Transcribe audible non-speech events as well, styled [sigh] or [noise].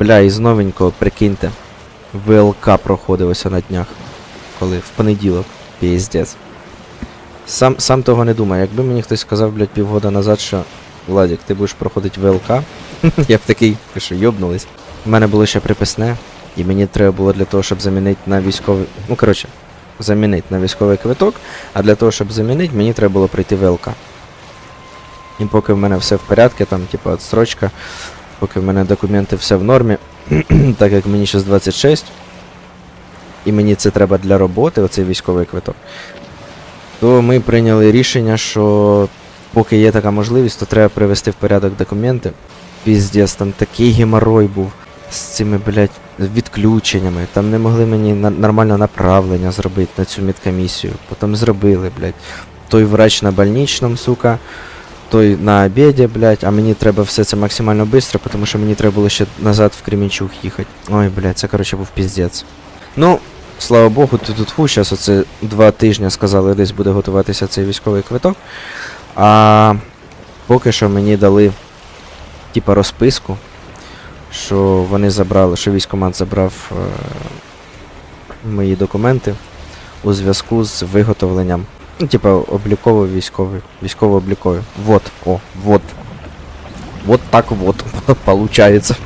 Бля, із новенького, прикиньте. ВЛК проходилося на днях. Коли? В понеділок. Піздець. Сам, сам того не думаю. Якби мені хтось сказав, блядь, півгода назад, що Владик, ти будеш проходити ВЛК, [laughs] я б такий, що, йобнулись. У мене було ще приписне, і мені треба було для того, щоб замінити на військовий. Ну, коротше, замінити на військовий квиток, а для того, щоб замінити, мені треба було пройти ВЛК. І поки в мене все в порядку, там, типу, отстрочка, поки в мене документи все в нормі, [clears throat] так як мені зараз 26, і мені це треба для роботи, оцей військовий квиток, то ми прийняли рішення, що поки є така можливість, то треба привести в порядок документи. Піздець, там такий геморой був з цими, блядь, відключеннями. Там не могли мені на- нормально направлення зробити на цю медкомісію. Потім зробили, блядь. Той врач на больничному, сука, той на обіді, блядь, а мені треба все це максимально швидко, тому що мені треба було ще назад в Кремінчук їхати. Ой, блядь, це коротше був піздець. Ну, слава Богу, тут тут фу, зараз оце два тижні сказали, десь буде готуватися цей військовий квиток. А поки що мені дали типа розписку, що вони забрали, що військкомат забрав е, мої документи у зв'язку з виготовленням. Ну, типа обліковий військовий, військово-обліковий. Вот, о, вот. Вот так вот, [laughs] получается.